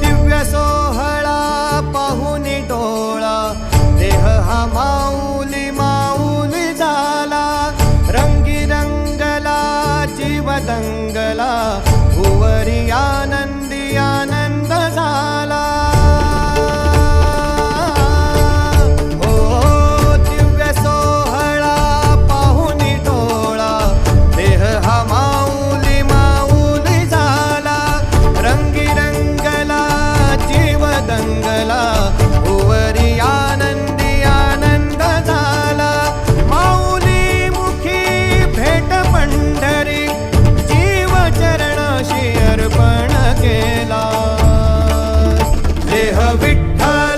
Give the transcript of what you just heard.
दिव्य सोहळा पाहुणी डोळा देह माऊली माऊली जाला रंगी रंगला दंगला விட்டார்